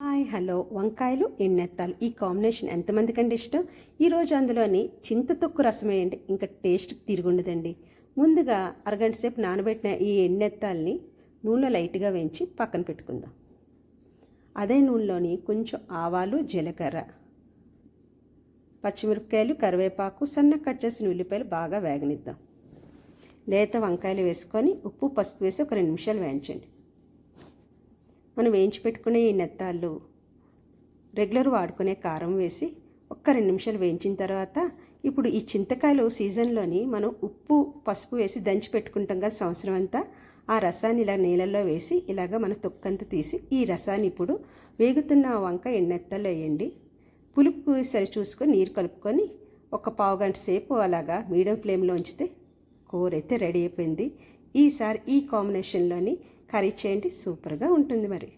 Hi hello. వంకాయలు ఎన్నెత్తాలు. ఈ combination ఎంతమందికి అండి ఇష్టం ఈరోజు అందులోని చింతతొక్కు రసం వేయండి ఇంకా టేస్ట్ తిరుగుండదండి. ముందుగా అరగంట సేపు నానబెట్టిన ఈ ఎన్నెత్తాల్ని నూనెలో లైట్గా వేయించి పక్కన పెట్టుకుందాం. అదే నూనెలోని కొంచెం ఆవాలు జీలకర్ర పచ్చిమిరపకాయలు కరివేపాకు సన్న కట్ చేసిన ఉల్లిపాయలు బాగా వేగనిద్దాం. లేత వంకాయలు వేసుకొని ఉప్పు పసుపు వేసి ఒక రెండు నిమిషాలు వేయించండి. మనం వేయించి పెట్టుకునే ఈ నెత్తాళ్ళు రెగ్యులర్ వాడుకునే కారం వేసి ఒక్క రెండు నిమిషాలు వేయించిన తర్వాత ఇప్పుడు ఈ చింతకాయలు సీజన్లోని మనం ఉప్పు పసుపు వేసి దంచి పెట్టుకుంటాం కదా సంవత్సరం అంతా ఆ రసాన్ని ఇలా నీళ్ళల్లో వేసి ఇలాగ మన తొక్కంతా తీసి ఈ రసాన్ని ఇప్పుడు వేగుతున్న వంక ఎన్నెత్తల్లో వేయండి. పులుపు సరి చూసుకొని నీరు కలుపుకొని ఒక పావు గంట సేపు అలాగా మీడియం ఫ్లేమ్లో ఉంచితే కూర అయితే రెడీ అయిపోయింది. ఈసారి ఈ కాంబినేషన్లోని కర్రీ చేయండి. సూపర్గా ఉంటుంది మరి.